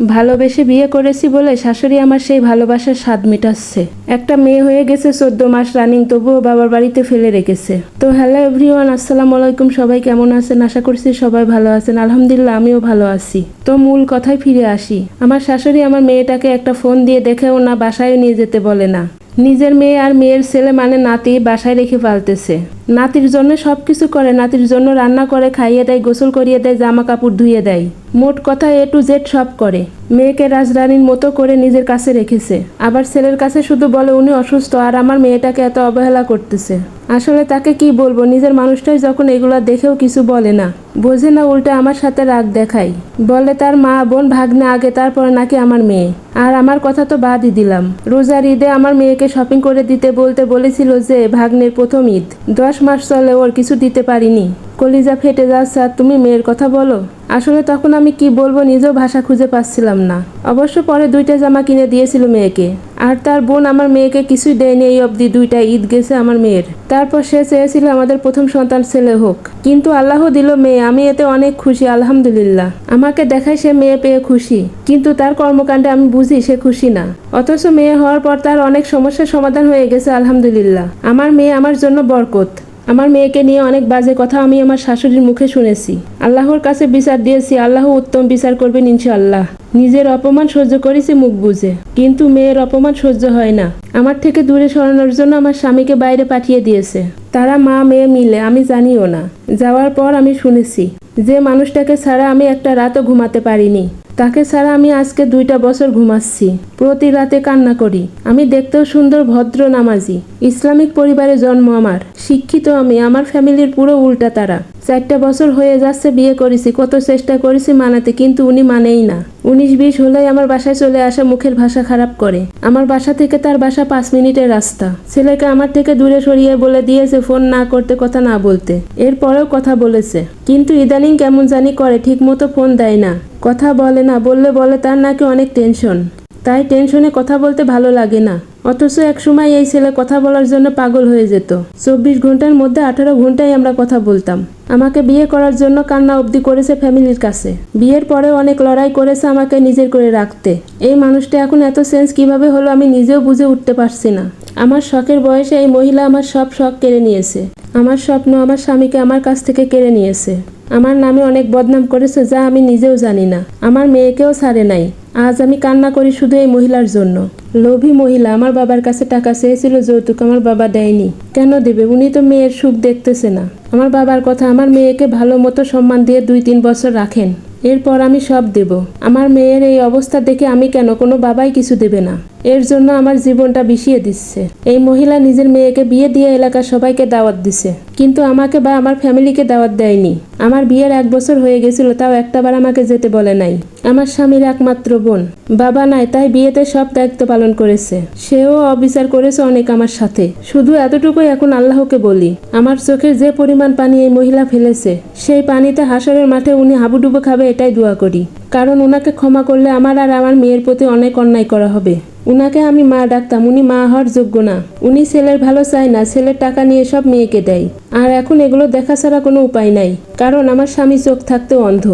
ভালোবেসে বিয়ে করেছি বলে শাশুড়ি আমার সেই ভালোবাসার স্বাদ মিটাচ্ছে। একটা মেয়ে হয়ে গেছে, চোদ্দ মাস রানিং তবুও বাবার বাড়িতে ফেলে রেখেছে। তো হ্যালো এভরিওয়ান আসসালামু আলাইকুম, সবাই কেমন আছেন? আশা করছি সবাই ভালো আছেন। আলহামদুলিল্লাহ, আমিও ভালো আছি। তো মূল কথায় ফিরে আসি। আমার শাশুড়ি আমার মেয়েটাকে একটা ফোন দিয়ে দেখেও না বাসায় নিয়ে যেতে বলে না। নিজের মেয়ে আর মেয়ের ছেলে মানে নাতি বাসায় রেখে পালতেছে। নাতির জন্য সব কিছু করে, নাতির জন্য রান্না করে, খাইয়ে দেয়, গোসল করিয়ে দেয় জামা কাপড় ধুয়ে দেয়। মোট কথা এ টু জেড সব করে। মেয়েকে রাজরানীর মতো করে নিজের কাছে রেখেছে। আবার ছেলের কাছে শুধু বলে, উনি অসুস্থ, আর আমার মেয়েটাকে এত অবহেলা করতেছে। আসলে তাকে কি বলব? নিজের মানুষটাই যখন এগুলা দেখেও কিছু বলে না। বোঝে না উল্টে আমার সাথে রাগ দেখাই বলে তার মা, বোন, ভাগ্নে, আগে, তারপরে নাকি আমার মেয়ে। আর আমার কথা তো বাদই দিলাম। রোজার ঈদে আমার মেয়েকে শপিং করে দিতে বলতে বলেছিল যে, ভাগ্নের প্রথম ঈদ। দশ মাস চলে ওর কিছু দিতে পারিনি। কলিজা ফেটে যাচ্ছে, আর তুমি মেয়ের কথা বলো? আসলে তখন আমি কি বলব, নিজেও ভাষা খুঁজে পাচ্ছিলাম না। অবশ্য পরে দুইটা জামা কিনে দিয়েছিল মেয়েকে। আর তার বোন আমার মেয়েকে কিছুই দেয়নি এই অবধি। দুইটা ঈদ গেছে আমার মেয়ের। তারপর সে চেয়েছিল আমাদের প্রথম সন্তান ছেলে হোক। কিন্তু আল্লাহ দিল মেয়ে, আমি এতে অনেক খুশি, আলহামদুলিল্লাহ। আমাকে দেখায় সে মেয়ে পেয়ে খুশি। কিন্তু তার কর্মকাণ্ডে আমি বুঝি সে খুশি না। অথচ মেয়ে হওয়ার পর তার অনেক সমস্যার সমাধান হয়ে গেছে, আলহামদুলিল্লাহ। আমার মেয়ে আমার জন্য বরকত। আমার মেয়েকে নিয়ে অনেক বাজে কথা আমি আমার শাশুড়ির মুখে শুনেছি। আল্লাহর কাছে বিচার দিয়েছি, আল্লাহ উত্তম বিচার করবেন ইনশাআল্লাহ। নিজের অপমান সহ্য করেছি মুখ বুঝে কিন্তু মেয়ের অপমান সহ্য হয় না। আমার থেকে দূরে সরানোর জন্য আমার স্বামীকে বাইরে পাঠিয়ে দিয়েছে। তারা মা, মেয়ে মিলে, আমি জানিও না। যাওয়ার পর আমি শুনেছি, যে মানুষটাকে ছাড়া আমি একটা রাতও ঘুমাতে পারিনি। তাকে ছাড়া আমি আজকে দুইটা বছর ঘুমাচ্ছি। প্রতি রাতে কান্না করি। আমি দেখতেও সুন্দর, ভদ্র নামাজি। ইসলামিক পরিবারে জন্ম আমার। শিক্ষিত আমি, আমার ফ্যামিলির পুরো উল্টা তারা। চারটা বছর হয়ে যাচ্ছে বিয়ে করেছি, কত চেষ্টা করেছি মানাতে, কিন্তু উনি মানেই না। উনিশ বিশ হলেই আমার বাসায় চলে আসা মুখের ভাষা খারাপ করে। আমার বাসা থেকে তার বাসা পাঁচ মিনিটের রাস্তা। ছেলেকে আমার থেকে দূরে সরিয়ে বলে দিয়েছে ফোন না করতে, কথা না বলতে। এরপরেও কথা বলেছে। কিন্তু ইদানিং কেমন জানি করে ঠিক মতো ফোন দেয় না। কথা বলে না, বললে বলে তার নাকি অনেক টেনশন তাই টেনশনে কথা বলতে ভালো লাগে না। অথচ এক সময় এই ছেলে কথা বলার জন্য পাগল হয়ে যেত। চব্বিশ ঘণ্টার মধ্যে আঠারো ঘন্টায় আমরা কথা বলতাম। আমাকে বিয়ে করার জন্য কান্না অবধি করেছে ফ্যামিলির কাছে। বিয়ের পরে অনেক লড়াই করেছে আমাকে নিজের করে রাখতে। এই মানুষটা এখন এত সেন্স কীভাবে হলো আমি নিজেও বুঝে উঠতে পারছি না। আমার শখের বয়সে এই মহিলা আমার সব শখ কেড়ে নিয়েছে। আমার স্বপ্ন আমার স্বামীকে আমার কাছ থেকে কেড়ে নিয়েছে। আমার নামে অনেক বদনাম করেছে যা আমি নিজেও জানি না। আমার মেয়েকেও ছাড়ে নাই। আজ আমি কান্না করি শুধু এই মহিলার জন্য। লোভী মহিলা আমার বাবার কাছে টাকা চেয়েছিল, যৌতুক আমার বাবা দেয়নি। কেন দেবে? উনি তো মেয়ের সুখ দেখতেছে না। আমার বাবার কথা আমার মেয়েকে ভালো মতো সম্মান দিয়ে দুই তিন বছর রাখেন। এরপর আমি সব দেব। আমার মেয়ের এই অবস্থা দেখে আমি কেন কোনো বাবাই কিছু দেবে না। এর জন্য আমার জীবনটা বিষিয়ে দিচ্ছে। এই মহিলা নিজের মেয়েকে বিয়ে দিয়ে এলাকার সবাইকে দাওয়াত দিছে। কিন্তু আমাকে বা আমার ফ্যামিলিকে দাওয়াত দেয়নি। আমার বিয়ের এক বছর হয়ে গেছিল, তাও একটাবার আমাকে যেতে বলে নাই। আমার স্বামীর একমাত্র বোন। বাবা নাই, তাই বিয়েতে সব দায়িত্ব পালন করেছে। সেও অবিচার করেছে অনেক আমার সাথে। শুধু এতটুকুই এখন আল্লাহকে বলি। আমার চোখের যে পরিমাণ পানি এই মহিলা ফেলেছে, সেই পানিতে হাসরের মাঠে উনি হাবুডুবু খাবে এটাই দোয়া করি। কারণ ওনাকে ক্ষমা করলে আমার আর আমার মেয়ের প্রতি অনেক অন্যায় করা হবে। উনাকে আমি মা ডাকতাম, উনি মা হওয়ার যোগ্য না। উনি ছেলের ভালো চায় না, ছেলের টাকা নিয়ে সব মেয়েকে দেয়। আর এখন এগুলো দেখা ছাড়া কোনো উপায় নাই, কারণ আমার স্বামী চোখ থাকতেও অন্ধ।